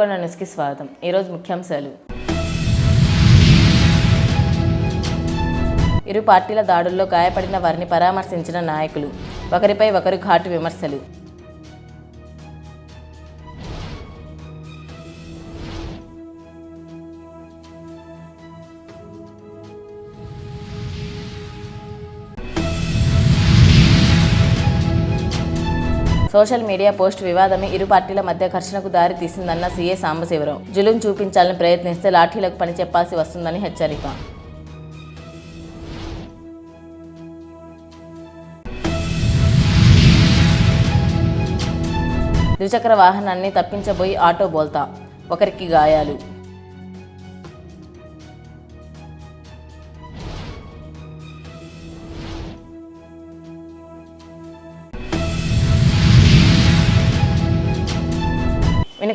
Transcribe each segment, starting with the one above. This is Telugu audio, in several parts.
వినుకొండ న్యూస్కి స్వాగతం ఈరోజు ముఖ్యాంశాలు. ఇరు పార్టీల దాడుల్లో గాయపడిన వారిని పరామర్శించిన నాయకులు. ఒకరిపై ఒకరు ఘాటు విమర్శలు. సోషల్ మీడియా పోస్ట్ వివాదమే ఇరు పార్టీల మధ్య ఘర్షణకు దారి తీసిందన్న సీఏ సాంబశివరావు. జులుం చూపించాలని ప్రయత్నిస్తే లాఠీలకు పని చెప్పాల్సి వస్తుందని హెచ్చరిక. ద్విచక్ర వాహనాన్ని తప్పించబోయి ఆటో బోల్తా. ఒకరికి గాయాలు.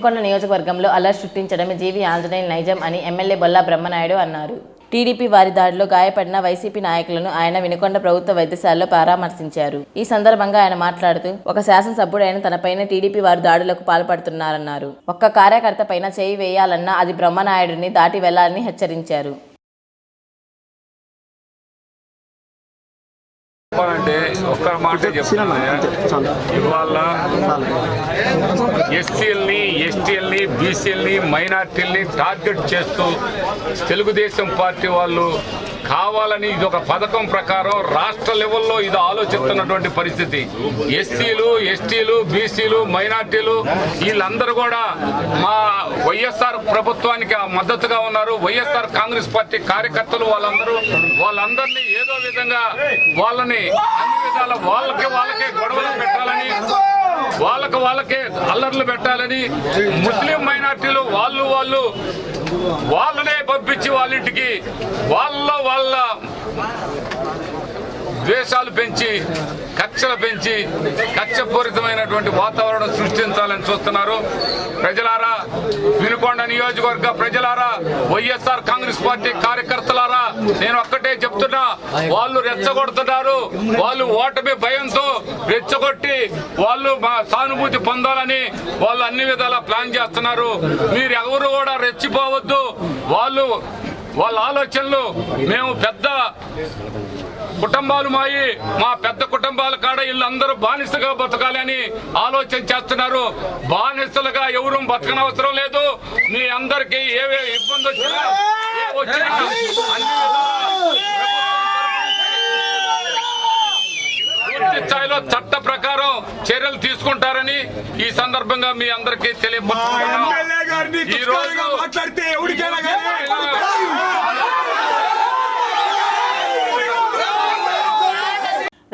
హన్మకొండ నియోజకవర్గంలో అలర్ట్ సృష్టించడమే జీవి ఆంజనేయులు నైజం అని ఎమ్మెల్యే బొల్లా బ్రహ్మనాయుడు అన్నారు. టీడీపీ వారి దాడిలో గాయపడిన వైసీపీ నాయకులను ఆయన వినుకొండ ప్రభుత్వ వైద్యశాలలో పరామర్శించారు. ఈ సందర్భంగా ఆయన మాట్లాడుతూ ఒక శాసనసభ్యుడైన తనపైన టీడీపీ వారు దాడులకు పాల్పడుతున్నారన్నారు. ఒక్క కార్యకర్త పైన చేయి వేయాలన్నా అది బ్రహ్మనాయుడిని దాటి వెళ్ళాలని హెచ్చరించారు. అంటే ఒక్క మాట చెప్తున్నా. ఇవాళ ఎస్సీలని ఎస్టీఎల్ని బీసీలని మైనార్టీల్ని టార్గెట్ చేస్తూ తెలుగుదేశం పార్టీ వాళ్ళు కావాలని ఇది ఒక పథకం ప్రకారం రాష్ట్ర లెవెల్లో ఇది ఆలోచిస్తున్నటువంటి పరిస్థితి. ఎస్సీలు ఎస్టీలు బీసీలు మైనార్టీలు వీళ్ళందరూ కూడా మా వైఎస్ఆర్ ప్రభుత్వానికి మద్దతుగా ఉన్నారు. వైఎస్ఆర్ కాంగ్రెస్ పార్టీ కార్యకర్తలు వాళ్ళందరూ వాళ్ళందరినీ ఏదో విధంగా వాళ్ళని అన్ని వాళ్ళకి వాళ్ళకే గొడవలు పెట్టాలని వాళ్ళకి వాళ్ళకే అల్లర్లు పెట్టాలని ముస్లిం మైనార్టీలు వాళ్ళు వాళ్ళు వాళ్ళనే పంపించి వాళ్ళ ఇంటికి వాళ్ళ వాళ్ళ ద్వేషాలు పెంచి కక్షలు పెంచి కక్షపూరితమైనటువంటి వాతావరణం సృష్టించాలని చూస్తున్నారు. ప్రజలారా వినుకొండ నియోజకవర్గ ప్రజలారా వైఎస్ఆర్ కాంగ్రెస్ పార్టీ కార్యకర్తలారా నేను ఒక్కటే చెప్తున్నా వాళ్ళు రెచ్చగొడుతున్నారు. వాళ్ళు ఓటమి భయంతో రెచ్చగొట్టి వాళ్ళు మా సానుభూతి పొందాలని వాళ్ళు అన్ని విధాలా ప్లాన్ చేస్తున్నారు. మీరు ఎవరు కూడా రెచ్చిపోవద్దు. వాళ్ళు వాళ్ళ ఆలోచనలు మేము పెద్ద కుటుంబాలు మాయి. మా పెద్ద కుటుంబాల కాడ వీళ్ళందరూ బానిసగా బతకాలి అని ఆలోచన చేస్తున్నారు. బానిసలుగా ఎవరు బతకనవసరం లేదు. మీ అందరికీ ఏవే ఇబ్బంది వచ్చినా పూర్తి స్థాయిలో చట్ట ప్రకారం చర్యలు తీసుకుంటారని ఈ సందర్భంగా మీ అందరికీ తెలియపరుస్తున్నాను ఈ రోజు దుష్కరంగా మాట్లాడితే ఎవరికైనా కానీ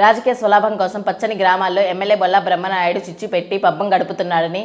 రాజకీయ స్వలాభం కోసం పచ్చని గ్రామాల్లో ఎమ్మెల్యే బొల్ల బ్రహ్మనాయుడు చిచ్చు పెట్టి పబ్బం గడుపుతున్నాడని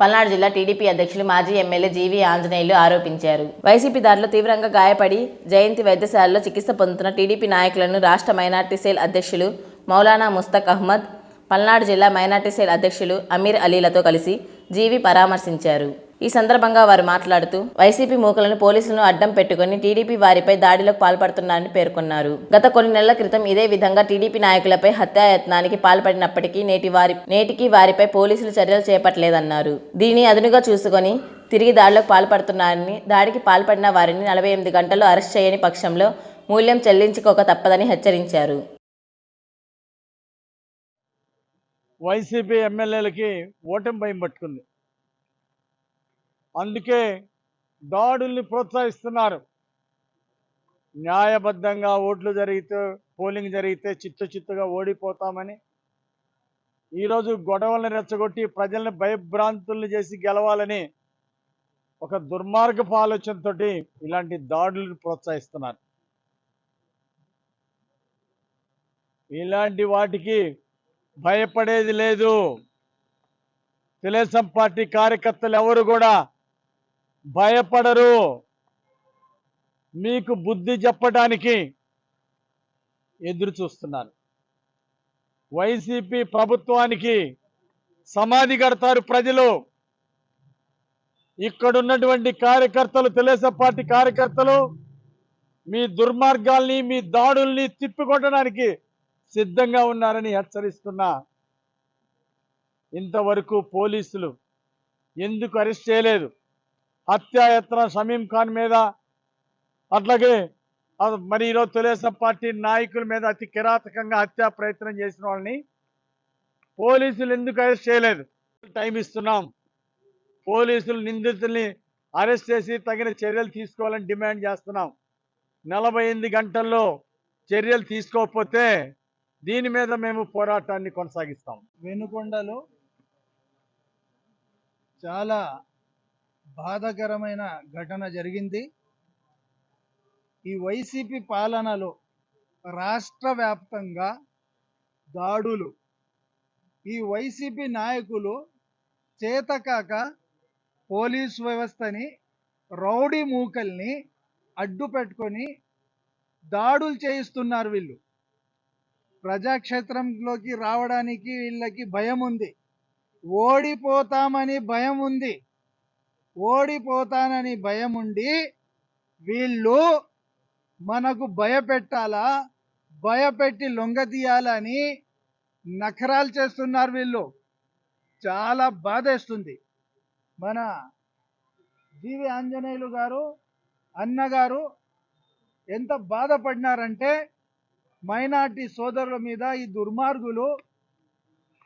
పల్నాడు జిల్లా టీడీపీ అధ్యక్షులు మాజీ ఎమ్మెల్యే జీవీ ఆంజనేయులు ఆరోపించారు. వైసీపీ దారిలో తీవ్రంగా గాయపడి జయంతి వైద్యశాలలో చికిత్స పొందుతున్న టీడీపీ నాయకులను రాష్ట్ర మైనార్టీ సెల్ అధ్యక్షులు మౌలానా ముస్తక్ అహ్మద్ పల్నాడు జిల్లా మైనార్టీ సెల్ అధ్యక్షులు అమీర్ అలీలతో కలిసి జీవి పరామర్శించారు. ఈ సందర్భంగా వారు మాట్లాడుతూ వైసీపీ మూకలను పోలీసులను అడ్డం పెట్టుకుని టీడీపీ వారిపై దాడిలకు పాల్పడుతున్నారని పేర్కొన్నారు. గత కొన్ని నెలల క్రితం ఇదే విధంగా టీడీపీ నాయకులపై హత్యాయత్నానికి పాల్పడినప్పటికీ నేటి వారి నేటికి వారిపై పోలీసులు చర్యలు చేపట్టలేదన్నారు. దీన్ని అదునుగా చూసుకొని తిరిగి దాడిలోకి పాల్పడుతున్నారని దాడికి పాల్పడిన వారిని నలభై ఎనిమిది గంటల్లో అరెస్ట్ చేయని పక్షంలో మూల్యం చెల్లించుకోక తప్పదని హెచ్చరించారు. వైసీపీ ఎమ్మెల్యేలకి ఓటమి భయం పట్టుకుంది. అందుకే దాడుల్ని ప్రోత్సహిస్తున్నారు. న్యాయబద్ధంగా ఓట్లు జరిగితే పోలింగ్ జరిగితే చిత్తు చిత్తుగా ఓడిపోతామని. ఈరోజు గొడవల్ని రెచ్చగొట్టి ప్రజల్ని భయభ్రాంతుల్ని చేసి గెలవాలని ఒక దుర్మార్గపు ఆలోచనతో ఇలాంటి దాడులను ప్రోత్సహిస్తున్నారు. ఇలాంటి వాటికి భయపడేది లేదు. తెలుగుదేశం పార్టీ కార్యకర్తలు ఎవరు కూడా భయపడరు. మీకు బుద్ధి చెప్పడానికి ఎదురు చూస్తున్నారు వైసీపీ ప్రభుత్వానికి సమాధి కడతారు ప్రజలు. ఇక్కడున్నటువంటి కార్యకర్తలు తెలుగుదేశం పార్టీ కార్యకర్తలు మీ దుర్మార్గాల్ని మీ దాడుల్ని తిప్పికొట్టడానికి సిద్ధంగా ఉన్నారని హెచ్చరిస్తున్నా. ఇంతవరకు పోలీసులు ఎందుకు అరెస్ట్ చేయలేదు? హత్యాయత్న షమీం ఖాన్ మీద. అట్లాగే మరి ఈరోజు తెలుగుదేశం పార్టీ నాయకుల మీద అతి కిరాతకంగా హత్యా ప్రయత్నం చేసిన వాళ్ళని పోలీసులు ఎందుకు అరెస్ట్ చేయలేదు? టైం ఇస్తున్నాం. పోలీసులు నిందితుల్ని అరెస్ట్ చేసి తగిన చర్యలు తీసుకోవాలని డిమాండ్ చేస్తున్నాం. నలభై ఎనిమిది గంటల్లో చర్యలు తీసుకోకపోతే దీని మీద మేము పోరాటాన్ని కొనసాగిస్తాం. వెనుకొండలో చాలా బాధాకరమైన ఘటన జరిగింది. ఈ వైసీపీ పాలనలో రాష్ట్ర వ్యాప్తంగా దాడులు. ఈ వైసీపీ నాయకులు చేతకాక పోలీస్ వ్యవస్థని రౌడీ మూకల్ని అడ్డు పెట్టుకొని దాడులు చేయిస్తున్నారు వీళ్ళు. ప్రజాక్షేత్రంలోకి రావడానికి వీళ్ళకి భయం ఉంది. ఓడిపోతామని భయం ఉంది. ఓడిపోతానని భయం ఉండి వీళ్ళు మనకు భయపెట్టాలా? భయపెట్టి లొంగతీయాలని నఖరాలు చేస్తున్నారు వీళ్ళు. చాలా బాధేస్తుంది. మన జీవి ఆంజనేయులు గారు అన్నగారు ఎంత బాధపడినారంటే మైనార్టీ సోదరుల మీద ఈ దుర్మార్గులు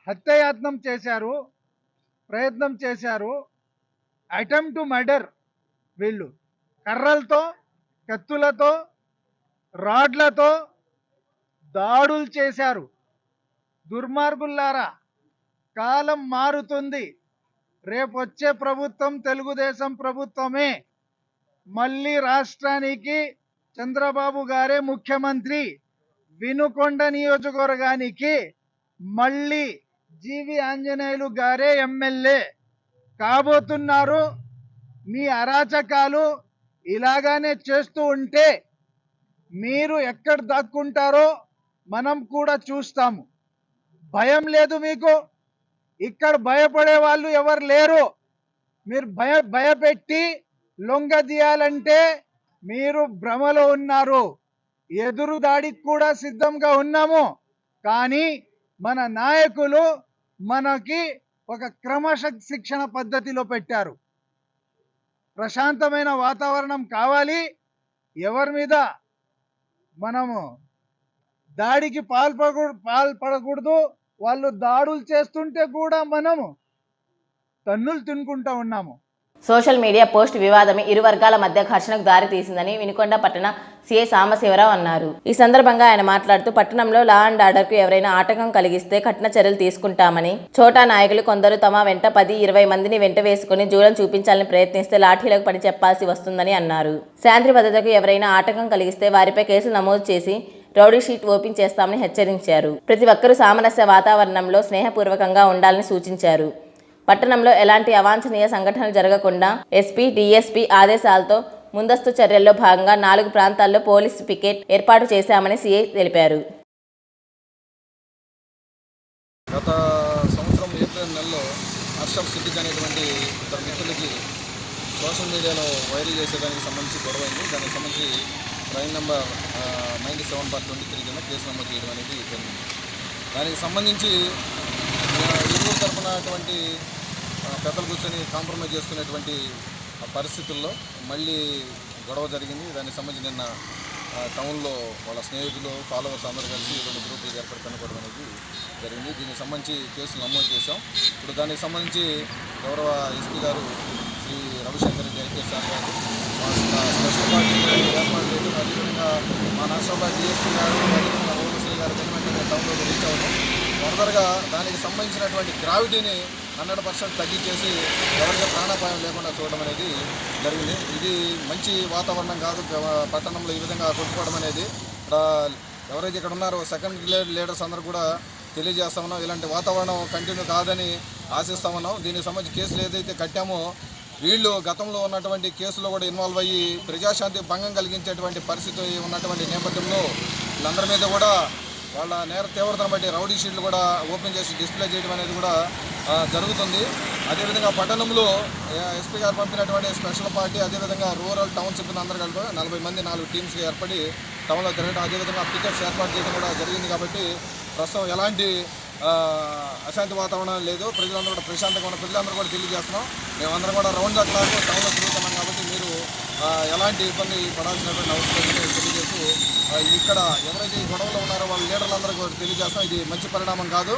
హత్యాయత్నం చేశారు ప్రయత్నం చేశారు. అటెంప్ట్ టు మర్డర్ వీళ్ళు. కర్రలతో కత్తులతో రాడ్లతో దాడులు చేశారు. దుర్మార్గుల్లారా కాలం మారుతుంది. రేపు వచ్చే ప్రభుత్వం తెలుగుదేశం ప్రభుత్వమే. మళ్ళీ రాష్ట్రానికి చంద్రబాబు గారే ముఖ్యమంత్రి. వినుకొండ నియోజకవర్గానికి మళ్ళీ జీవి ఆంజనేయులు గారే ఎమ్మెల్యే. కాబోతున్నారు మీ అరాచకాలు ఇలాగానే చేస్తూ ఉంటే మీరు ఎక్కడ దాక్కుంటారో మనం కూడా చూస్తాము. భయం లేదు మీకు? ఇక్కడ భయపడే వాళ్ళు ఎవరు లేరు? మీరు భయ భయపెట్టి లొంగదీయాలంటే మీరు భ్రమలో ఉన్నారు. ఎదురు దాడికి కూడా సిద్ధంగా ఉన్నాము. కానీ మన నాయకులు మనకి ఒక క్రమశ శిక్షణ పద్ధతిలో పెట్టారు. ప్రశాంతమైన వాతావరణం కావాలి. ఎవరి మీద మనము దాడికి పాల్పడకూ పాల్పడకూడదు. వాళ్ళు దాడులు చేస్తుంటే కూడా మనము తన్నులు తినుకుంటా ఉన్నాము. సోషల్ మీడియా పోస్ట్ వివాదమే ఇరు వర్గాల మధ్య ఘర్షణకు దారి తీసిందని వినుకొండ పట్టణ సీఐ సాంబశివరావు అన్నారు. ఈ సందర్భంగా ఆయన మాట్లాడుతూ పట్టణంలో లా అండ్ ఆర్డర్కు ఎవరైనా ఆటంకం కలిగిస్తే కఠిన చర్యలు తీసుకుంటామని చోటా నాయకులు కొందరు తమ వెంట పది ఇరవై మందిని వెంట వేసుకుని జూలం చూపించాలని ప్రయత్నిస్తే లాఠీలకు పని చెప్పాల్సి వస్తుందని అన్నారు. శాంతి భద్రతకు ఎవరైనా ఆటంకం కలిగిస్తే వారిపై కేసులు నమోదు చేసి రౌడీ షీట్ ఓపెన్ చేస్తామని హెచ్చరించారు. ప్రతి ఒక్కరూ సామరస్య వాతావరణంలో స్నేహపూర్వకంగా ఉండాలని సూచించారు. పట్టణంలో ఎలాంటి అవాంఛనీయ సంఘటనలు జరగకుండా ఎస్పీ డిఎస్పీ ఆదేశాలతో ముందస్తు చర్యల్లో భాగంగా నాలుగు ప్రాంతాల్లో పోలీసు పికెట్ ఏర్పాటు చేశామని సీఐ తెలిపారు. గత సంవత్సరం ఏప్రిల్ నెలలో హర్షప్ సిద్దిక్ అనేటువంటి ఇద్దరు మిత్రులకి సోషల్ మీడియాలో వైరల్ చేసేదానికి సంబంధించి గొడవ అయింది. దానికి సంబంధించి crime number ninety seven bar twenty three కింద కేసు నమోదు చేయడం అనేది జరిగింది. దానికి సంబంధించి ఇరువురు తరపున అటువంటి పెద్దలు కూర్చొని కాంప్రమైజ్ చేసుకునేటువంటి ఆ పరిస్థితుల్లో మళ్ళీ గొడవ జరిగింది. దానికి సంబంధించి నిన్న ఆ, టౌన్లో వాళ్ళ స్నేహితులు ఫాలోవర్స్ అందరూ కలిసి రెండు గ్రూపులు ఏర్పడి కనుకోవడం అనేది జరిగింది. దీనికి సంబంధించి కేసులు నమోదు చేశాం. ఇప్పుడు దానికి సంబంధించి గౌరవ ఎస్పీ గారు శ్రీ రవిశంకర్ రెడ్డి ఐపీఎస్ సార్ గారు స్పెషల్ పార్టీ ఏర్పాటు చేయడం అదేవిధంగా మా నర్సాబాద్ డిఎస్పీ గారు అదేవిధంగా శ్రీ గారు వెంటనే టౌన్లో రీచ్ అవ్వడం ఫర్దర్గా దానికి సంబంధించినటువంటి గ్రావిటీని హండ్రెడ్ పర్సెంట్ తగ్గించేసి ఎవరికి ప్రాణాపాయం లేకుండా చూడడం అనేది జరిగింది. ఇది మంచి వాతావరణం కాదు. పట్టణంలో ఈ విధంగా కొట్టుకోవడం అనేది. ఇక్కడ ఎవరైతే ఇక్కడ ఉన్నారో సెకండ్ గ్రేడ్ లీడర్స్ అందరూ కూడా తెలియజేస్తా ఉన్నాం. ఇలాంటి వాతావరణం కంటిన్యూ కాదని ఆశిస్తా ఉన్నాం. దీనికి సంబంధించి కేసులు ఏదైతే కట్టామో వీళ్ళు గతంలో ఉన్నటువంటి కేసులో కూడా ఇన్వాల్వ్ అయ్యి ప్రజాశాంతి భంగం కలిగించేటువంటి పరిస్థితి ఉన్నటువంటి నేపథ్యంలో వీళ్ళందరి మీద కూడా వాళ్ళ నేర తీవ్రతను బట్టి రౌడీ షీట్లు కూడా ఓపెన్ చేసి డిస్ప్లే చేయడం అనేది కూడా జరుగుతుంది. అదేవిధంగా పట్టణంలో ఎస్పీ గారు పంపినటువంటి స్పెషల్ పార్టీ అదేవిధంగా రూరల్ టౌన్ సిబ్బంది అందరూ కలిపి నలభై మంది నాలుగు టీమ్స్గా ఏర్పడి టౌన్లో తిరగడం అదేవిధంగా పికెట్స్ ఏర్పాటు చేయడం కూడా జరిగింది కాబట్టి ప్రస్తుతం ఎలాంటి అశాంతి వాతావరణం లేదు. ప్రజలందరూ కూడా ప్రశాంతంగా ఉన్న ప్రజలందరూ కూడా తెలియజేస్తున్నాం. మేమందరం కూడా రౌండ్ ద క్లాక్ టౌన్లో తిరుగుతున్నాం కాబట్టి మీరు ఎలాంటి ఇబ్బంది పడాల్సినటువంటి అవసరం లేదని తెలియజేస్తూ ఇక్కడ ఎవరైతే ఈ గొడవలో ఉన్నారో వాళ్ళ లీడర్లందరూ కూడా తెలియజేస్తాం ఇది మంచి పరిణామం కాదు.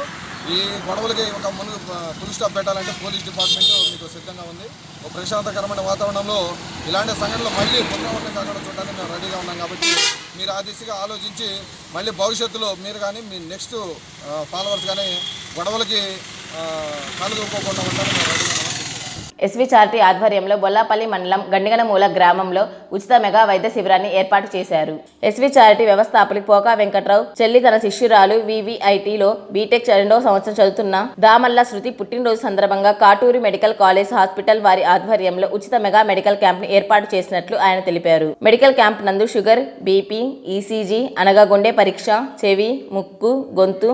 ఈ గొడవలకి ఒక మును ఫుల్ స్టాప్ పెట్టాలంటే పోలీస్ డిపార్ట్మెంట్ మీకు సిద్ధంగా ఉంది. ఒక ప్రశాంతకరమైన వాతావరణంలో ఇలాంటి సంఘటనలు మళ్ళీ పునరావృతం కాకుండా చూడడానికి మేము రెడీగా ఉన్నాం కాబట్టి మీరు ఆ దిశగా ఆలోచించి మళ్ళీ భవిష్యత్తులో మీరు కానీ మీ నెక్స్ట్ ఫాలోవర్స్ కానీ గొడవలకి కలుగుకోకుండా ఉంటారని మేము రెడీగా ఉన్నాం. ఎస్వి చారిటీ ఆధ్వర్యంలో బొల్లాపల్లి మండలం గండిగనమూల గ్రామంలో ఉచిత మెగా వైద్య శిబిరాన్ని ఏర్పాటు చేశారు. ఎస్వి చారిటీ వ్యవస్థాపకులు పోకా వెంకట్రావు చెల్లి తన శిష్యురాలు వివిఐటిలో బీటెక్ రెండవ సంవత్సరం చదువుతున్న దామల్ల శృతి పుట్టినరోజు సందర్భంగా కాటూరి మెడికల్ కాలేజ్ హాస్పిటల్ వారి ఆధ్వర్యంలో ఉచిత మెగా మెడికల్ క్యాంప్ని ఏర్పాటు చేసినట్లు ఆయన తెలిపారు. మెడికల్ క్యాంప్ నందు షుగర్ బీపీ ఈసీజీ అనగా గుండె పరీక్ష చెవి ముక్కు గొంతు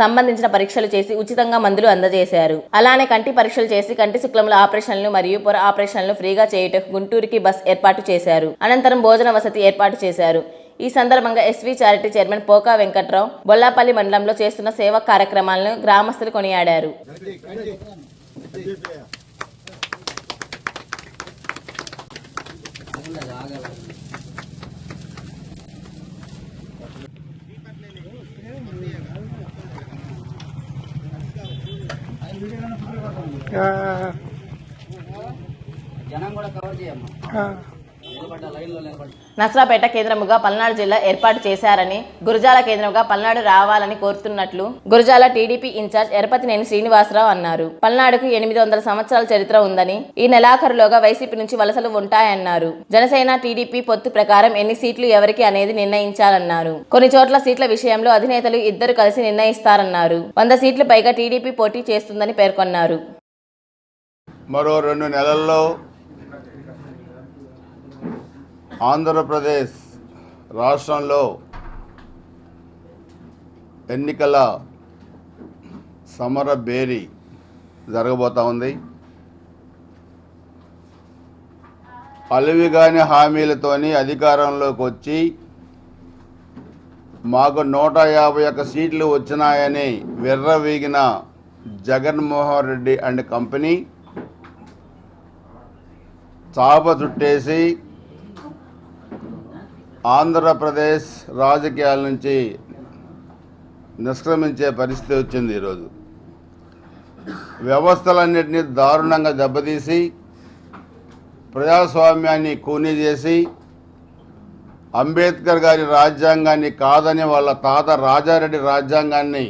సంబంధించిన పరీక్షలు చేసి ఉచితంగా మందులు అందజేశారు. అలానే కంటి పరీక్షలు చేసి కంటి శుక్లముల ఆపరేషన్లు మరియు పొర ఆపరేషన్లు ఫ్రీగా చేయుటకు గుంటూరుకి బస్ ఏర్పాటు చేశారు. అనంతరం భోజన వసతి ఏర్పాటు చేశారు. ఈ సందర్భంగా SV charity chairman Poka Venkatrao Bollapalli మండలంలో చేస్తున్న సేవా కార్యక్రమాలను గ్రామస్తులు కొనియాడారు. నసరాపేట కేంద్రముగా పల్నాడు జిల్లా ఏర్పాటు చేశారని గురజాల కేంద్రంగా పల్నాడు రావాలని కోరుతున్నట్లు గురజాల టీడీపీ ఇన్ఛార్జ్ ఎరపతినేని శ్రీనివాసరావు అన్నారు. పల్నాడుకు ఎనిమిది వందల సంవత్సరాల చరిత్ర ఉందని ఈ నెలాఖరులోగా వైసీపీ నుంచి వలసలు ఉంటాయన్నారు. జనసేన టీడీపీ పొత్తు ప్రకారం ఎన్ని సీట్లు ఎవరికి అనేది నిర్ణయించాలన్నారు. కొన్ని చోట్ల సీట్ల విషయంలో అధినేతలు ఇద్దరు కలిసి నిర్ణయిస్తారన్నారు. వంద సీట్లు పైగా టీడీపీ పోటీ చేస్తుందని పేర్కొన్నారు. మరో రెండు నెలల్లో ఆంధ్రప్రదేశ్ రాష్ట్రంలో ఎన్నికల సమర బేరీ జరగబోతా ఉంది. అలివిగాని హామీలతోని అధికారంలోకి వచ్చి మాకు నూట యాభై ఒక్క సీట్లు వచ్చినాయని విర్రవీగిన జగన్మోహన్ రెడ్డి అండ్ కంపెనీ చాప చుట్టేసి ఆంధ్రప్రదేశ్ రాజకీయాల నుంచి నిష్క్రమించే పరిస్థితి వచ్చింది ఈరోజు. వ్యవస్థలన్నింటినీ దారుణంగా దెబ్బతీసి ప్రజాస్వామ్యాన్ని కూనీ చేసి అంబేద్కర్ గారి రాజ్యాంగాన్ని కాదని వాళ్ళ తాత రాజారెడ్డి రాజ్యాంగాన్ని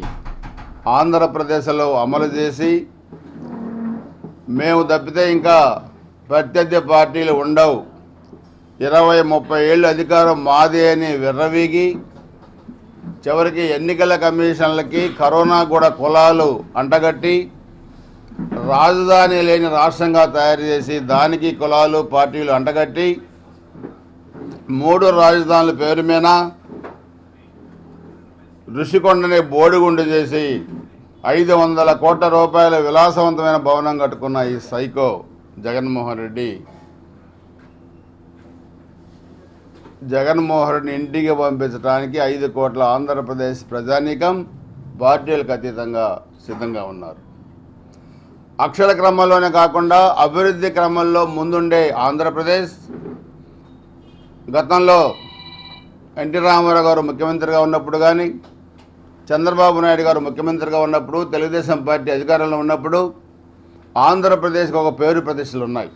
ఆంధ్రప్రదేశ్లో అమలు చేసి మేము తప్పితే ఇంకా ప్రత్యర్థి పార్టీలు ఉండవు. ఇరవై ముప్పై ఏళ్ళు అధికారం మాదే అని విర్రవీగి చివరికి ఎన్నికల కమిషన్లకి కరోనా కూడా కులాలు అంటగట్టి రాజధాని లేని రాష్ట్రంగా తయారు చేసి దానికి కులాలు పార్టీలు అంటగట్టి మూడు రాజధానుల పేరు మీద ఋషికొండని బోడిగుండు చేసి ఐదు వందల కోట్ల రూపాయల విలాసవంతమైన భవనం కట్టుకున్న ఈ సైకో. జగన్మోహన్ రెడ్డి. జగన్మోహన్ రెడ్డిని ఇంటికి పంపించడానికి ఐదు కోట్ల ఆంధ్రప్రదేశ్ ప్రజానీకం పార్టీలకు అతీతంగా సిద్ధంగా ఉన్నారు. అక్షర క్రమంలోనే కాకుండా అభివృద్ధి క్రమంలో ముందుండే ఆంధ్రప్రదేశ్. గతంలో ఎన్టీ రామారావు గారు ముఖ్యమంత్రిగా ఉన్నప్పుడు కానీ చంద్రబాబు నాయుడు గారు ముఖ్యమంత్రిగా ఉన్నప్పుడు తెలుగుదేశం పార్టీ అధికారంలో ఉన్నప్పుడు ఆంధ్రప్రదేశ్కి ఒక పేరు ప్రతిష్టలు ఉన్నాయి.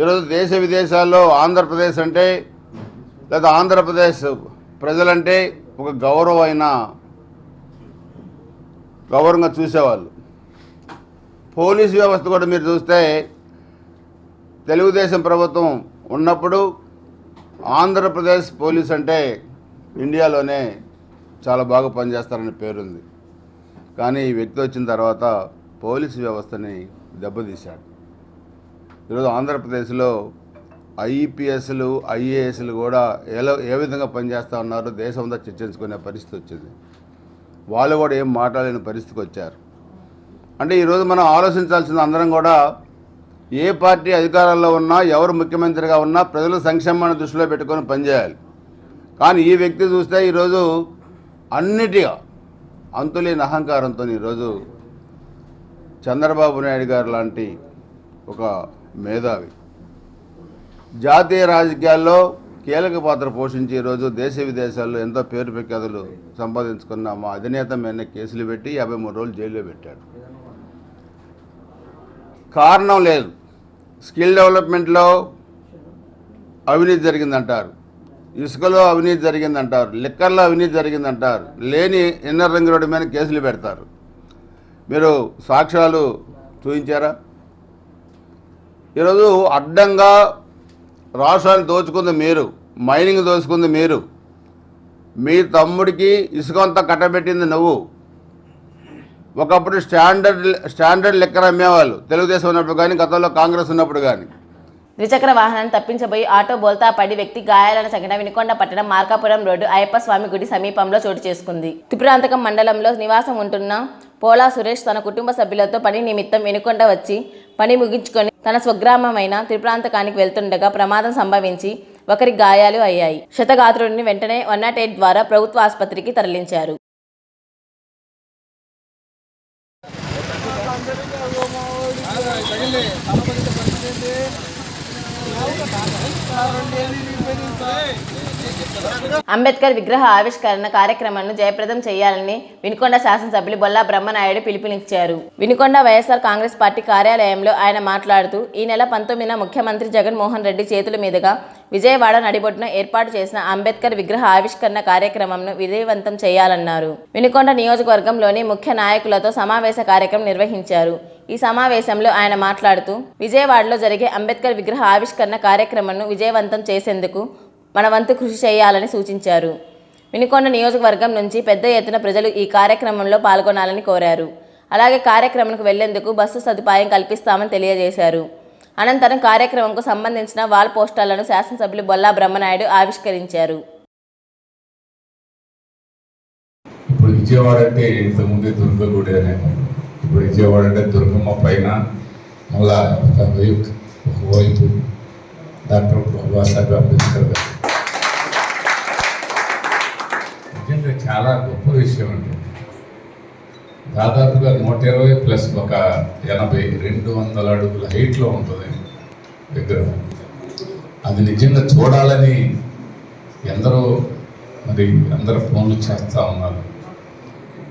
ఈరోజు దేశ విదేశాల్లో ఆంధ్రప్రదేశ్ అంటే లేదా ఆంధ్రప్రదేశ్ ప్రజలంటే ఒక గౌరవమైన గౌరవంగా చూసేవాళ్ళు. పోలీస్ వ్యవస్థ కూడా మీరు చూస్తే తెలుగుదేశం ప్రభుత్వం ఉన్నప్పుడు ఆంధ్రప్రదేశ్ పోలీస్ అంటే ఇండియాలోనే చాలా బాగా పనిచేస్తారని పేరుంది. కానీ ఈ వ్యక్తి వచ్చిన తర్వాత పోలీసు వ్యవస్థని దెబ్బతీశాడు. ఈరోజు ఆంధ్రప్రదేశ్లో ఐపీఎస్లు ఐఏఎస్లు కూడా ఎలా ఏ విధంగా పనిచేస్తూ ఉన్నారో దేశం అంతా చర్చించుకునే పరిస్థితి వచ్చింది. వాళ్ళు కూడా ఏం మాట్లాడలేని పరిస్థితికి వచ్చారు. అంటే ఈరోజు మనం ఆలోచించాల్సింది అందరం కూడా ఏ పార్టీ అధికారంలో ఉన్నా ఎవరు ముఖ్యమంత్రిగా ఉన్నా ప్రజల సంక్షేమాన్ని దృష్టిలో పెట్టుకొని పనిచేయాలి. కానీ ఈ వ్యక్తి చూస్తే ఈరోజు అన్నిటిగా అంతులేని అహంకారంతో ఈరోజు చంద్రబాబు నాయుడు గారు లాంటి ఒక మేధావి. జాతీయ రాజకీయాల్లో కీలక పాత్ర పోషించి ఈరోజు దేశ విదేశాల్లో ఎంతో పేరు ప్రఖ్యాతులు సంపాదించుకున్న మా అధినేత మీద కేసులు పెట్టి యాభై మూడు రోజులు జైల్లో పెట్టాడు. కారణం లేదు. స్కిల్ డెవలప్మెంట్లో అవినీతి జరిగిందంటారు. ఇసుకలో అవినీతి జరిగిందంటారు. లిక్కర్లో అవినీతి జరిగిందంటారు. లేని ఇన్నర్ రింగ్ రోడ్డు మీద కేసులు పెడతారు. మీరు సాక్ష్యాలు చూపించారా? ఈరోజు అడ్డంగా రాష్ట్రాన్ని దోచుకుంది మీరు మైనింగ్ దోచుకుంది మీరు. మీ తమ్ముడికి ఇసుక అంతా కట్టబెట్టింది నువ్వు. ఒకప్పుడు స్టాండర్డ్ స్టాండర్డ్ లెక్కర్ అమ్మేవాళ్ళు తెలుగుదేశం ఉన్నప్పుడు కానీ గతంలో కాంగ్రెస్ ఉన్నప్పుడు కానీ ద్విచక్ర వాహనాన్ని తప్పించబోయి ఆటో బోల్తా పడి వ్యక్తి గాయాలైన సంఘటన వినుకొండ పట్టణం మార్కాపురం రోడ్డు అయ్యప్ప స్వామి గుడి సమీపంలో చోటు చేసుకుంది. త్రిపురాంతకం మండలంలో నివాసం ఉంటున్న పోలా సురేష్ తన కుటుంబ సభ్యులతో పని నిమిత్తం వెనుకొండ వచ్చి పని ముగించుకొని తన స్వగ్రామమైన త్రిప్రాంతకానికి వెళ్తుండగా ప్రమాదం సంభవించి ఒకరికి గాయాలు అయ్యాయి. శతగాత్రుడిని వెంటనే వన్ నాట్ ఎయిట్ ద్వారా ప్రభుత్వ ఆసుపత్రికి తరలించారు. అంబేద్కర్ విగ్రహ ఆవిష్కరణ కార్యక్రమాన్ని జయప్రదం చేయాలని వినుకొండ శాసనసభ్యులు బొల్లా బ్రహ్మనాయుడు పిలుపునిచ్చారు. వినుకొండ వైఎస్ఆర్ కాంగ్రెస్ పార్టీ కార్యాలయంలో ఆయన మాట్లాడుతూ ఈ నెల పంతొమ్మిదిన ముఖ్యమంత్రి జగన్మోహన్ రెడ్డి చేతుల మీదుగా విజయవాడ నడిబొట్టున ఏర్పాటు చేసిన అంబేద్కర్ విగ్రహ ఆవిష్కరణ కార్యక్రమంను విజయవంతం చేయాలన్నారు. వినుకొండ నియోజకవర్గంలోని ముఖ్య నాయకులతో సమావేశ కార్యక్రమం నిర్వహించారు. ఈ సమావేశంలో ఆయన మాట్లాడుతూ విజయవాడలో జరిగే అంబేద్కర్ విగ్రహ ఆవిష్కరణ కార్యక్రమంను విజయవంతం చేసేందుకు మన వంతు కృషి చేయాలని సూచించారు. వినుకొండ నియోజకవర్గం నుంచి పెద్ద ఎత్తున ప్రజలు ఈ కార్యక్రమంలో పాల్గొనాలని కోరారు. అలాగే కార్యక్రమంకు వెళ్ళేందుకు బస్సు సదుపాయం కల్పిస్తామని తెలియజేశారు. అనంతరం కార్యక్రమంకు సంబంధించిన వాల్ పోస్టర్లను శాసనసభ్యులు బొల్లా బ్రహ్మనాయుడు ఆవిష్కరించారు. ఇప్పుడు విజయవాడ అంటే ఇంతకుముందు దుర్గగుడి అనేమో ఇప్పుడు విజయవాడ అంటే దుర్గమ్మ పైన మళ్ళా ఒకవైపు డాక్టర్ బాబాసాహెబ్ అంబేద్కర్ గారు. నిజంగా చాలా గొప్ప విషయం అండి. దాదాపుగా నూట ఇరవై ప్లస్ ఒక ఎనభై రెండు వందల అడుగుల హైట్లో ఉంటుంది విగ్రహం. అది నిజంగా చూడాలని ఎందరో మరి అందరు ఫోన్లు చేస్తూ ఉన్నారు.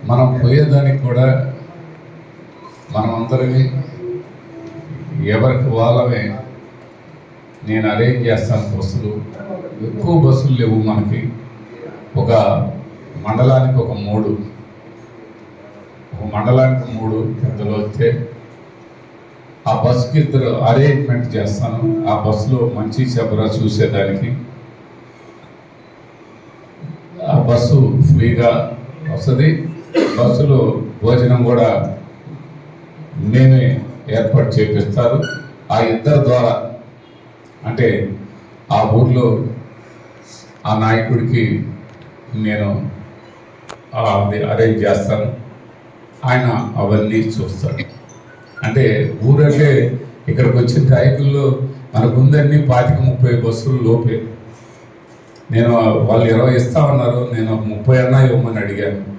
మనం పోయేదానికి కూడా మనం అందరినీ ఎవరికి వాళ్ళమే నేను అరేంజ్ చేస్తాను బస్సులు? ఎక్కువ బస్సులు లేవు మనకి. ఒక మండలానికి ఒక మూడు. ఒక మండలానికి మూడు పెద్దలు వస్తే ఆ బస్సుకి ఇద్దరు అరేంజ్మెంట్ చేస్తాను. ఆ బస్సులో మంచి చెబరా చూసేదానికి. ఆ బస్సు ఫ్రీగా వస్తుంది. బస్సులో భోజనం కూడా నేనే ఏర్పాటు చేపిస్తారు ఆ ఇద్దరు ద్వారా అంటే ఆ ఊర్లో ఆ నాయకుడికి నేను అది అరేంజ్ చేస్తాను. ఆయన అవన్నీ చూస్తాడు. అంటే ఊరంటే ఇక్కడికి వచ్చిన నాయకుల్లో మనకు ఉందన్నీ పాతిక ముప్పై బస్సులు లోపే. నేను వాళ్ళు ఇరవై ఇస్తా ఉన్నారు నేను ముప్పై అన్నా ఇవ్వమని అడిగాను.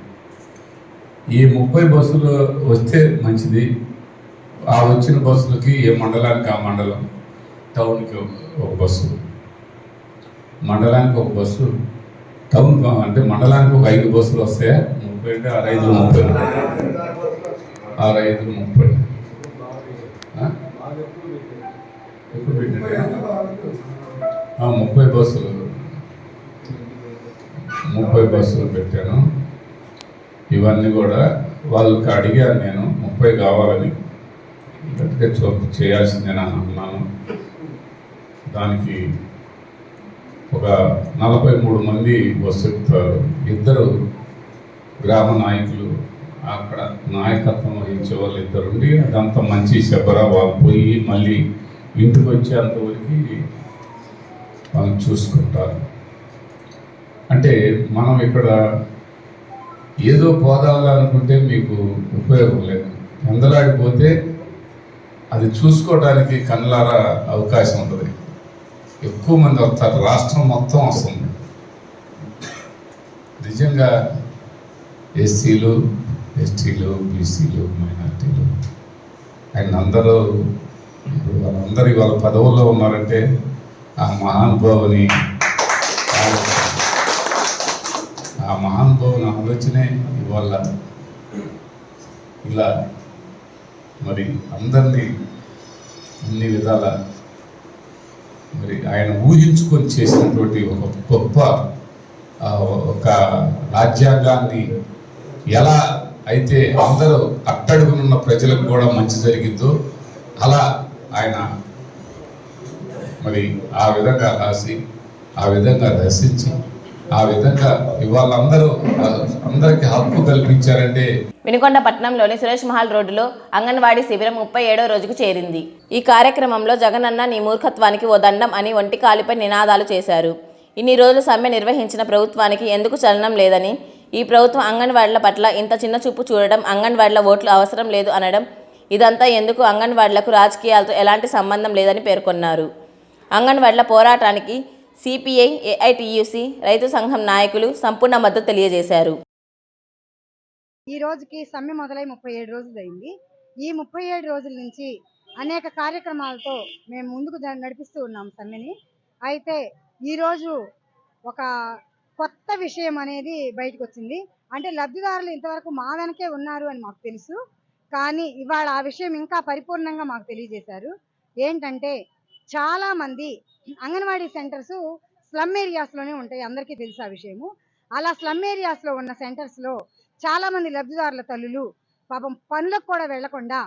ఈ ముప్పై బస్సులు వస్తే మంచిది. ఆ వచ్చిన బస్సులకి ఏ మండలానికి ఆ మండలం? టౌన్కి ఒక బస్సు. మండలానికి ఒక బస్సు. టౌన్ అంటే మండలానికి ఒక ఐదు బస్సులు వస్తాయా? ముప్పై అంటే ఆరు ఐదు ముప్పై. ఆరు ఐదు ముప్పై. ఎప్పుడు ఆ, ముప్పై బస్సులు. ముప్పై బస్సులు పెట్టాను. ఇవన్నీ కూడా వాళ్ళకి అడిగాను నేను. ముప్పై కావాలని. గట్టిగా చేయాల్సిందేనా అన్నాను. దానికి ఒక నలభై మూడు మంది బస్సు ఎక్కుతారు. ఇద్దరు గ్రామ నాయకులు. అక్కడ నాయకత్వం వహించే వాళ్ళు ఇద్దరు ఉండి అదంతా మంచి శబర వాళ్ళు పోయి మళ్ళీ ఇంటికి వచ్చేంతవరకు వాళ్ళు చూసుకుంటారు. అంటే మనం ఇక్కడ ఏదో పోదాలనుకుంటే మీకు ఉపయోగం లేదు. ఎందలాడిపోతే అది చూసుకోవడానికి కళ్ళారా అవకాశం ఉంటుంది. ఎక్కువ మంది వస్తారు. రాష్ట్రం మొత్తం వస్తుంది. నిజంగా ఎస్సీలు ఎస్టీలు బీసీలు మైనార్టీలు అండ్ అందరూ వాళ్ళందరూ వాళ్ళ పదవుల్లో ఉన్నారంటే ఆ మహానుభావుని ఆ మహానుభావుని ఆలోచనే ఇవాళ ఇలా మరి అందరినీ అన్ని విధాల మరి ఆయన ఊహించుకొని చేసినటువంటి ఒక గొప్ప ఒక రాజ్యాంగాన్ని ఎలా అయితే అందరూ అట్టడుగునున్న ప్రజలకు కూడా మంచి జరిగిందో అలా ఆయన మరి ఆ విధంగా రాసి ఆ విధంగా రచించి ఆ విధంగా ఇవాళ అందరూ అందరికీ హక్కు కల్పించారంటే వినుకొండ పట్టణంలోని సురేష్ మహల్ రోడ్డులో అంగన్వాడీ శిబిరం ముప్పై ఏడో రోజుకు చేరింది. ఈ కార్యక్రమంలో జగనన్న నీ మూర్ఖత్వానికి ఓ దండం అని ఒంటి కాలిపై నినాదాలు చేశారు. ఇన్ని రోజులు సమ్మె నిర్వహించిన ప్రభుత్వానికి ఎందుకు చలనం లేదని ఈ ప్రభుత్వం అంగన్వాడీల పట్ల ఇంత చిన్న చూపు చూడడం అంగన్వాడీల ఓట్లు అవసరం లేదు అనడం ఇదంతా ఎందుకు అంగన్వాడీలకు రాజకీయాలతో ఎలాంటి సంబంధం లేదని పేర్కొన్నారు. అంగన్వాడీల పోరాటానికి సిపిఐ ఏఐటియుసి రైతు సంఘం నాయకులు సంపూర్ణ మద్దతు తెలియజేశారు. ఈ రోజుకి సమ్మె మొదలై ముప్పై ఏడు రోజులు అయింది ఈ ముప్పై ఏడు రోజుల నుంచి అనేక కార్యక్రమాలతో మేము ముందుకు నడిపిస్తూ ఉన్నాం సమ్మెని. అయితే ఈరోజు ఒక కొత్త విషయం అనేది బయటకు వచ్చింది అంటే లబ్ధిదారులు ఇంతవరకు మా వెనకే ఉన్నారు అని మాకు తెలుసు. కానీ ఇవాళ ఆ విషయం ఇంకా పరిపూర్ణంగా మాకు తెలియజేశారు. ఏంటంటే చాలామంది అంగన్వాడీ సెంటర్స్ స్లమ్ ఏరియాస్లోనే ఉంటాయి. అందరికీ తెలుసు ఆ విషయము. అలా స్లమ్ ఏరియాస్లో ఉన్న సెంటర్స్లో చాలా మంది లబ్ధిదారుల తల్లులు పాపం పనులకు కూడా వెళ్ళకుండా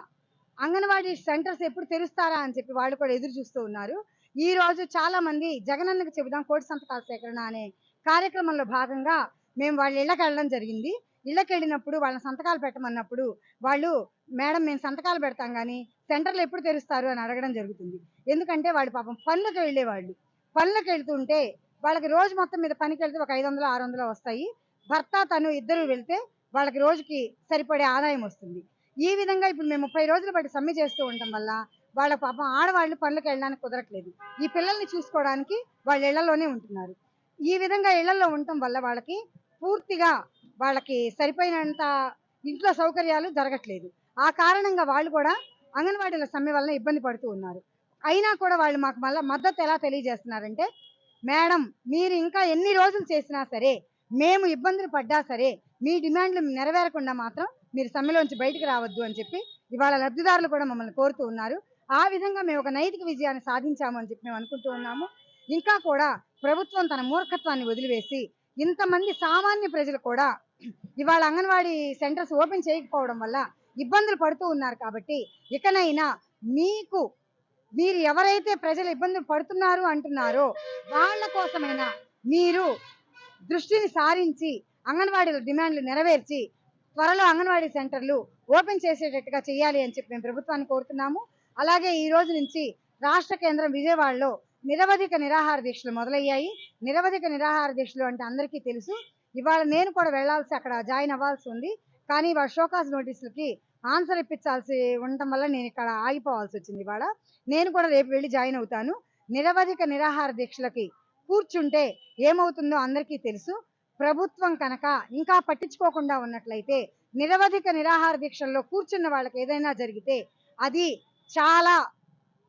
అంగన్వాడీ సెంటర్స్ ఎప్పుడు తెరుస్తారా అని చెప్పి వాళ్ళు కూడా ఎదురు చూస్తూ ఉన్నారు. ఈ రోజు చాలామంది జగనన్నకు చెబుదాం కోటి సంతకాల సేకరణ అనే కార్యక్రమంలో భాగంగా మేము వాళ్ళ ఇళ్ళకి వెళ్ళడం జరిగింది. ఇళ్ళకి వెళ్ళినప్పుడు వాళ్ళని సంతకాలు పెట్టమన్నప్పుడు వాళ్ళు మేడం మేము సంతకాలు పెడతాం కానీ సెంటర్లు ఎప్పుడు తెరుస్తారు? అని అడగడం జరుగుతుంది. ఎందుకంటే వాళ్ళు పాపం పనులకు వెళ్ళేవాళ్ళు. పనులకు వెళ్తుంటే వాళ్ళకి రోజు మొత్తం మీద పనికి వెళ్తే ఒక ఐదు వందలు ఆరు వందలు వస్తాయి. భర్త తను ఇద్దరు వెళ్తే వాళ్ళకి రోజుకి సరిపడే ఆదాయం వస్తుంది. ఈ విధంగా ఇప్పుడు మేము ముప్పై రోజులు బట్టి సమ్మె చేస్తూ ఉండటం వల్ల వాళ్ళ పాపం ఆడవాళ్ళు పనులకు వెళ్ళడానికి కుదరట్లేదు. ఈ పిల్లల్ని చూసుకోవడానికి వాళ్ళ ఇళ్ళలోనే ఉంటున్నారు. ఈ విధంగా ఇళ్ళలో ఉండటం వల్ల వాళ్ళకి పూర్తిగా వాళ్ళకి సరిపోయినంత ఇంట్లో సౌకర్యాలు జరగట్లేదు. ఆ కారణంగా వాళ్ళు కూడా అంగన్వాడీల సమ్మె వల్ల ఇబ్బంది పడుతూ ఉన్నారు. అయినా కూడా వాళ్ళు మాకు మళ్ళీ మద్దతు ఎలా తెలియజేస్తున్నారంటే మేడం మీరు ఇంకా ఎన్ని రోజులు చేసినా సరే మేము ఇబ్బందులు పడ్డా సరే మీ డిమాండ్లు నెరవేరకుండా మాత్రం మీరు సమ్మెలోంచి బయటకు రావద్దు అని చెప్పి ఇవాళ లబ్ధిదారులు కూడా మమ్మల్ని కోరుతూ ఉన్నారు. ఆ విధంగా మేము ఒక నైతిక విజయాన్ని సాధించాము అని చెప్పి మేము అనుకుంటూ ఉన్నాము. ఇంకా కూడా ప్రభుత్వం తన మూర్ఖత్వాన్ని వదిలివేసి ఇంతమంది సామాన్య ప్రజలు కూడా ఇవాళ అంగన్వాడీ సెంటర్స్ ఓపెన్ చేయకపోవడం వల్ల ఇబ్బందులు పడుతూ ఉన్నారు కాబట్టి ఇకనైనా మీకు మీరు ఎవరైతే ప్రజలు ఇబ్బందులు పడుతున్నారు అంటున్నారో వాళ్ళ కోసమైనా మీరు దృష్టిని సారించి అంగన్వాడీల డిమాండ్లు నెరవేర్చి త్వరలో అంగన్వాడీ సెంటర్లు ఓపెన్ చేసేటట్టుగా చేయాలి అని చెప్పి మేము ప్రభుత్వాన్ని కోరుతున్నాము. అలాగే ఈ రోజు నుంచి రాష్ట్ర కేంద్రం విజయవాడలో నిరవధిక నిరాహార దీక్షలు మొదలయ్యాయి. నిరవధిక నిరాహార దీక్షలు అంటే అందరికీ తెలుసు. ఇవాళ నేను కూడా వెళ్ళాల్సి అక్కడ జాయిన్ అవ్వాల్సి ఉంది. కానీ ఇవాళ షోకాస్ నోటీసులకి ఆన్సర్ ఇప్పించాల్సి ఉండటం వల్ల నేను ఇక్కడ ఆగిపోవాల్సి వచ్చింది ఇవాళ. నేను కూడా రేపు వెళ్ళి జాయిన్ అవుతాను. నిరవధిక నిరాహార దీక్షలకి కూర్చుంటే ఏమవుతుందో అందరికీ తెలుసు. ప్రభుత్వం కనుక ఇంకా పట్టించుకోకుండా ఉన్నట్లయితే నిరవధిక నిరాహార దీక్షల్లో కూర్చున్న వాళ్ళకి ఏదైనా జరిగితే అది చాలా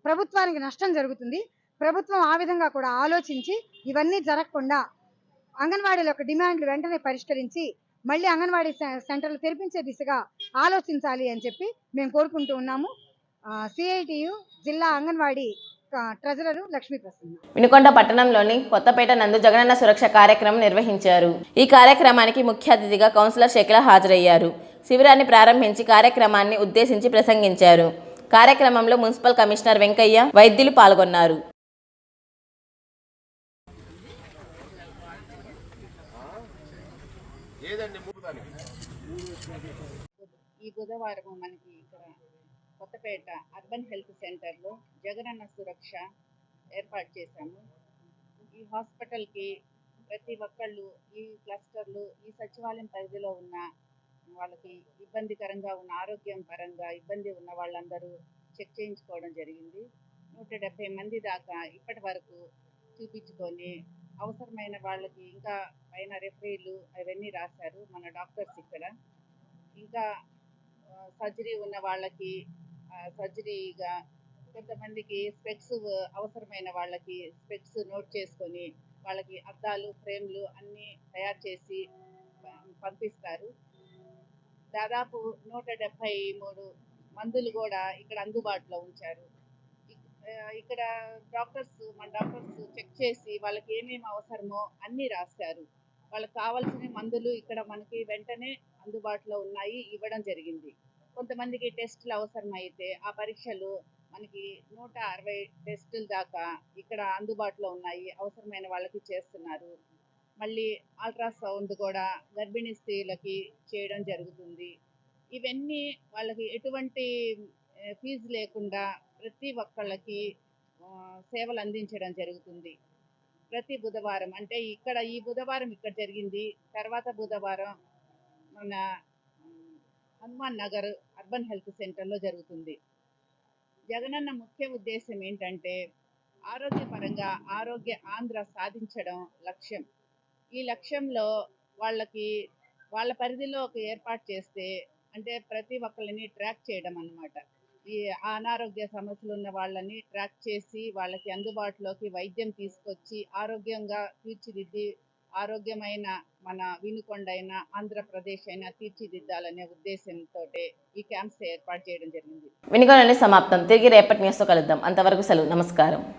ప్రభుత్వానికి నష్టం జరుగుతుంది. ప్రభుత్వం ఆ విధంగా కూడా ఆలోచించి ఇవన్నీ జరగకుండా అంగన్వాడీల యొక్క డిమాండ్లు వెంటనే పరిష్కరించి మళ్ళీ అంగన్వాడీ సెంటర్లు తెరిపించే దిశగా ఆలోచించాలి అని చెప్పి మేము కోరుకుంటూ ఉన్నాము. సిఐటియు జిల్లా అంగన్వాడీ ట్రెజరరు లక్ష్మీ ప్రసన్న. వినుకొండ పట్టణంలోని కొత్తపేట నందు జగనన్న సురక్ష కార్యక్రమం నిర్వహించారు. ఈ కార్యక్రమానికి ముఖ్య అతిథిగా కౌన్సిలర్ షకిల హాజరయ్యారు. శిబిరాన్ని ప్రారంభించి కార్యక్రమాన్ని ఉద్దేశించి ప్రసంగించారు. కార్యక్రమంలో మున్సిపల్ కమిషనర్ వెంకయ్య వైద్యులు పాల్గొన్నారు. ఈ బుధవారం మనకి ఇక్కడ కొత్తపేట అర్బన్ హెల్త్ సెంటర్లో జగనన్న సురక్ష ఏర్పాటు చేశాము. ఈ హాస్పిటల్కి ప్రతి ఒక్కళ్ళు ఈ క్లస్టర్లు ఈ సచివాలయం పరిధిలో ఉన్న వాళ్ళకి ఇబ్బందికరంగా ఉన్న ఆరోగ్యం పరంగా ఇబ్బంది ఉన్న వాళ్ళందరూ చెక్ చేయించుకోవడం జరిగింది. నూట డెబ్బై మంది దాకా ఇప్పటి వరకు చూపించుకొని అవసరమైన వాళ్ళకి ఇంకా పైన రెఫరీలు అవన్నీ రాశారు మన డాక్టర్స్ ఇక్కడ. ఇంకా సర్జరీ ఉన్న వాళ్ళకి సర్జరీగా కొంతమందికి స్పెక్స్ అవసరమైన వాళ్ళకి స్పెక్స్ నోట్ చేసుకొని వాళ్ళకి అద్దాలు ఫ్రేమ్లు అన్నీ తయారు చేసి పంపిస్తారు. దాదాపు నూట డెబ్భై మూడు మందులు కూడా ఇక్కడ అందుబాటులో ఉంచారు. ఇక్కడ డాక్టర్స్ మన డాక్టర్స్ చెక్ చేసి వాళ్ళకి ఏమేమి అవసరమో అన్నీ రాస్తారు. వాళ్ళకి కావాల్సిన మందులు ఇక్కడ మనకి వెంటనే అందుబాటులో ఉన్నాయి ఇవ్వడం జరిగింది. కొంతమందికి టెస్టులు అవసరమైతే ఆ పరీక్షలు మనకి నూట అరవై టెస్టుల దాకా ఇక్కడ అందుబాటులో ఉన్నాయి. అవసరమైన వాళ్ళకి చేస్తున్నారు. మళ్ళీ అల్ట్రాసౌండ్ కూడా గర్భిణీ స్త్రీలకి చేయడం జరుగుతుంది. ఇవన్నీ వాళ్ళకి ఎటువంటి ఫీజు లేకుండా ప్రతి ఒక్కళ్ళకి సేవలు అందించడం జరుగుతుంది. ప్రతి బుధవారం అంటే ఇక్కడ ఈ బుధవారం ఇక్కడ జరిగింది. తర్వాత బుధవారం మన హనుమాన్ నగర్ అర్బన్ హెల్త్ సెంటర్లో జరుగుతుంది. జగనన్న ముఖ్య ఉద్దేశం ఏంటంటే ఆరోగ్యపరంగా ఆరోగ్య ఆంధ్ర సాధించడం లక్ష్యం. ఈ లక్ష్యంలో వాళ్ళకి వాళ్ళ పరిధిలో ఒక ఏర్పాటు చేస్తే అంటే ప్రతి ఒక్కరిని ట్రాక్ చేయడం అన్నమాట. ఈ అనారోగ్య సమస్యలు ఉన్న వాళ్ళని ట్రాక్ చేసి వాళ్ళకి అందుబాటులోకి వైద్యం తీసుకొచ్చి ఆరోగ్యంగా తీర్చిదిద్ది ఆరోగ్యమైన మన వినుకొండ అయినా ఆంధ్రప్రదేశ్ అయినా తీర్చిదిద్దాలనే ఉద్దేశంతో ఈ క్యాంప్స్ ఏర్పాటు చేయడం జరిగింది. వినికోనండి సమాప్తం. తిరిగి రేపటి న్యూస్తో కలుద్దాం. అంతవరకు సెలవు. నమస్కారం.